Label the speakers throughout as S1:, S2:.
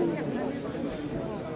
S1: Заступник голови адміністрації.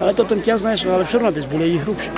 S1: Ale to ten těl, znáš, ale všechno ty byly
S2: hrubší.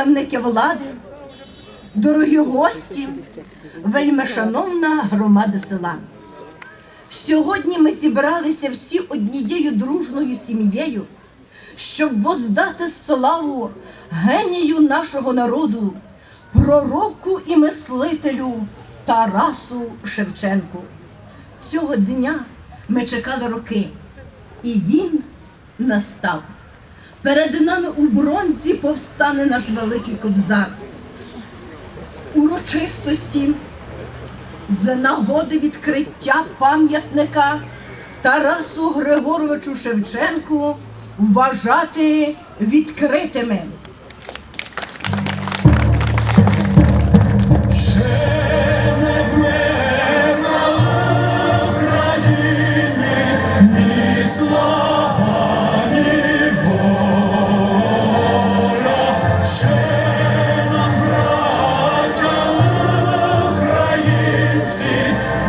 S2: Представники влади, дорогі гості, вельми шановна громада села. Сьогодні ми зібралися всі однією дружною сім'єю, щоб воздати славу генію нашого народу, пророку і мислителю Тарасу Шевченку. Цього дня ми чекали роки, і він настав. Перед нами у бронзі повстане наш великий кобзар. Урочистості з нагоди відкриття пам'ятника Тарасу Григоровичу Шевченку вважати відкритими.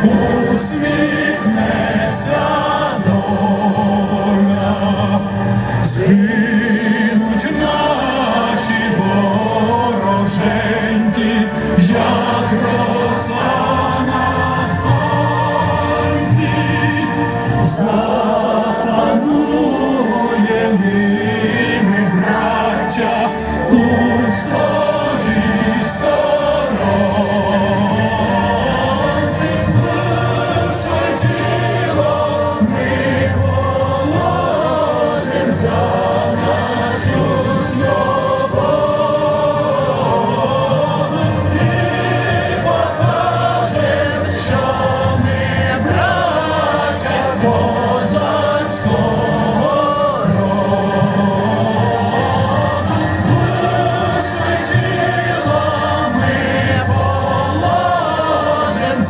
S3: Згинуть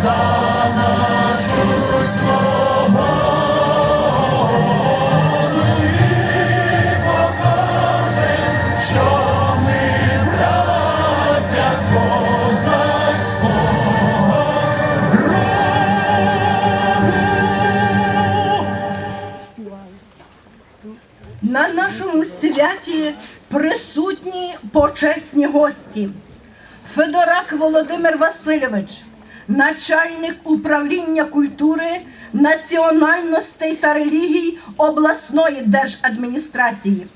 S3: за нашу свободу.
S2: На нашому святі присутні почесні гості. Федорак Володимир Васильович, начальник управління культури, національностей та релігій обласної держадміністрації.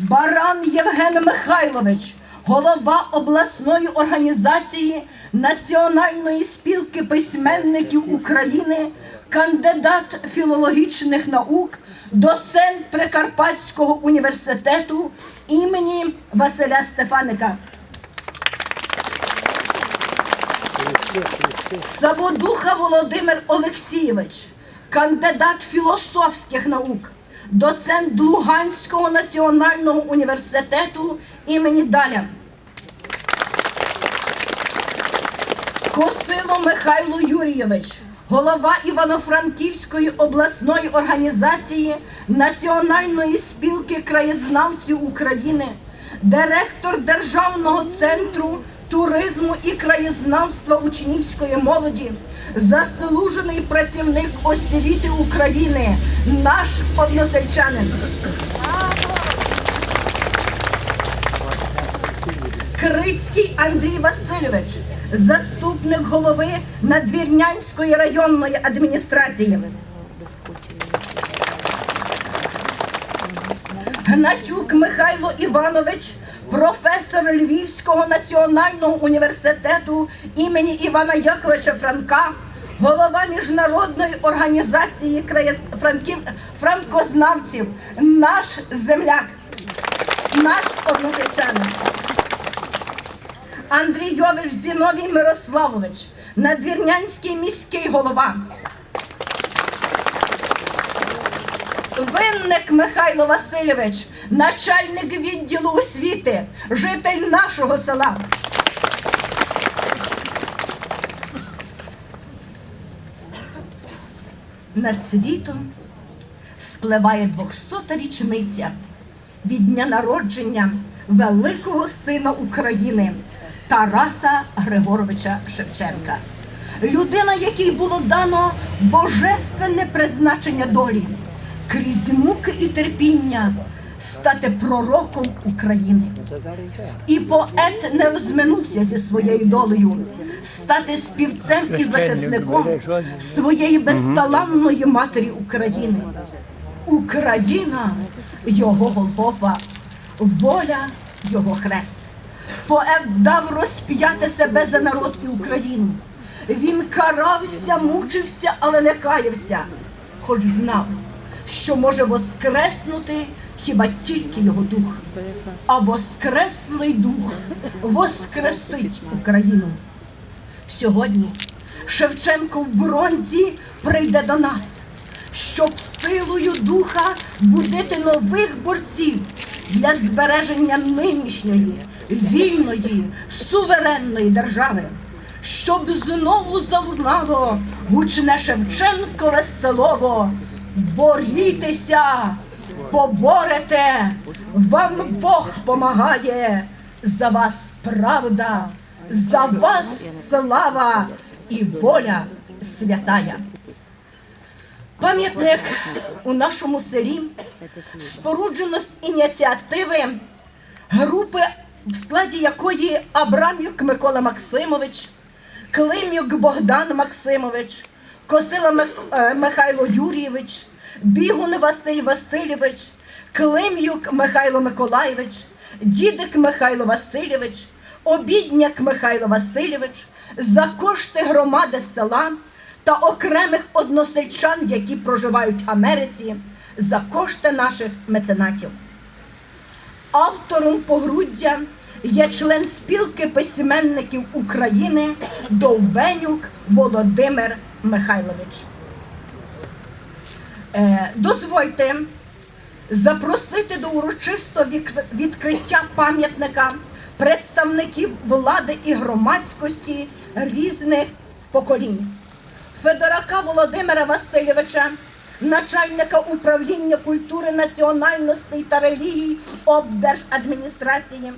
S2: Баран Євген Михайлович, голова обласної організації Національної спілки письменників України, кандидат філологічних наук, доцент Прикарпатського університету імені Василя Стефаника. Саводуха Володимир Олексійович, кандидат філософських наук, доцент Луганського національного університету імені Даля. Косило Михайло Юрійович, голова Івано-Франківської обласної організації Національної спілки краєзнавців України, директор Державного центру туризму і краєзнавства учнівської молоді, заслужений працівник освіти України, наш односельчанин. Крицький Андрій Васильович, заступник голови Надвірнянської районної адміністрації. Гнатюк Михайло Іванович, професор Львівського національного університету імені Івана Яковича Франка, голова міжнародної організації франків... франкознавців, наш земляк, наш односельчанин. Андрійович Зіновій Мирославович, надвірнянський міський голова. Винник Михайло Васильович, начальник відділу освіти, житель нашого села. Над світом спливає 200-та річниця від дня народження великого сина України Тараса Григоровича Шевченка. Людина, якій було дано божественне призначення долі, крізь муки і терпіння стати пророком України. І поет не розминувся зі своєю долею, стати співцем і захисником своєї безталанної матері України. Україна його Голгофа, воля його хрест. Поет дав розп'яти себе за народ і Україну. Він карався, мучився, але не каявся, хоч знав, що може воскреснути хіба тільки його дух. А воскреслий дух воскресить Україну. Сьогодні Шевченко в бронзі прийде до нас, щоб силою духа будити нових борців для збереження нинішньої вільної, суверенної держави, щоб знову залунало гучне Шевченкове селово. Борітеся, поборете, вам Бог помагає, за вас правда, за вас слава і воля святая. Пам'ятник у нашому селі споруджено з ініціативи групи, в складі якої Абрам'юк Микола Максимович, Клим'юк Богдан Максимович, Косила е, Михайло Юрійович, Бігун Василь Васильович, Клим'юк Михайло Миколайович, Дідик Михайло Васильович, Обідняк Михайло Васильович, за кошти громади села та окремих односельчан, які проживають в Америці, за кошти наших меценатів. Автором погруддя є член спілки письменників України Довбенюк Володимир Михайлович. Е, дозвольте запросити до урочистого відкриття пам'ятника представників влади і громадськості різних поколінь. Федорака Володимира Васильовича, начальника управління культури національностей та релігій облдержадміністрації,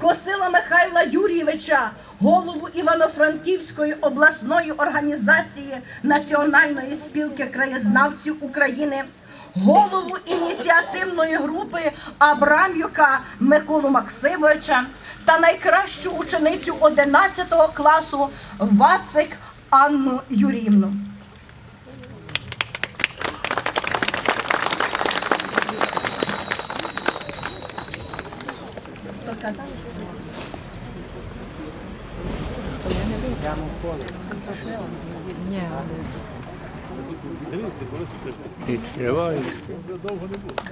S2: Косила Михайла Юрійовича, голову Івано-Франківської обласної організації Національної спілки краєзнавців України, голову ініціативної групи Абрам'юка Миколу Максимовича та найкращу ученицю 11 класу Вацик Анну Юріївну.
S4: Відкривай. Довго не буде.